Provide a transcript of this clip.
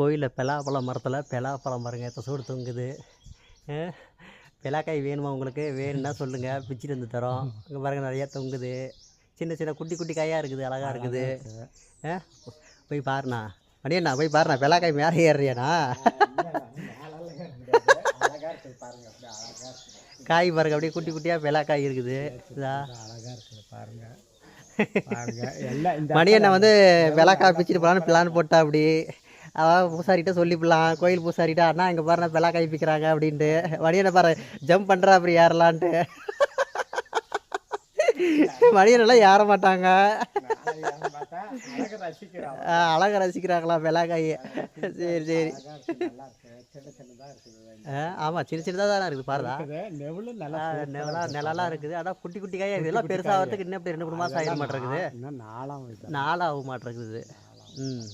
கோயிலில் பலாப்பழம் மரத்தில் பலாப்பழம் பாருங்க எத்த சூடு தொங்குது. பலாக்காய் வேணுமா உங்களுக்கு? வேணும்னா சொல்லுங்கள் பிச்சுட்டு வந்து தரோம். இங்கே பாருங்க நிறையா தொங்குது. சின்ன சின்ன குட்டி குட்டி காயாக இருக்குது அழகாக இருக்குது. போய் பாருண்ணா. மணியண்ணா போய் பாருண்ணா பலாக்காய் மேலே ஏறுறியாண்ணா? காய் பாருங்க அப்படியே குட்டி குட்டியாக பலாக்காய் இருக்குது. இதா. அழகா இருக்குது வந்து விளக்கா பிச்சுட்டு போகலான்னு பிளான் போட்டா அப்படி. அதான் பூசாரிகிட்ட சொல்லிப்பிடலாம் கோயில் பூசாரிகிட்ட அண்ணா இங்கே பாரு பிள்ளை காய் பிக்கிறாங்க அப்படின்ட்டு. மணியனை பாரு ஜம்ப் பண்ணுறா அப்படி ஏறலான்ட்டு. மணியனெல்லாம் ஏற மாட்டாங்க. அழகை ரசிக்கிறாங்களா விளக்காய் சரி சரி. ஆமாம் சின்ன சின்னதாக தானே இருக்குது நல்லா நிலா நிலலாம் இருக்குது. ஆனால் குட்டி குட்டி காயாக இருக்குது எல்லாம் பெருசாகிறதுக்கு இன்னும் இப்படி ரெண்டு மூணு மாதம் ஆகிட மாட்டேங்குது. நாலாம் நாளாக மாட்டேங்குது. ம்.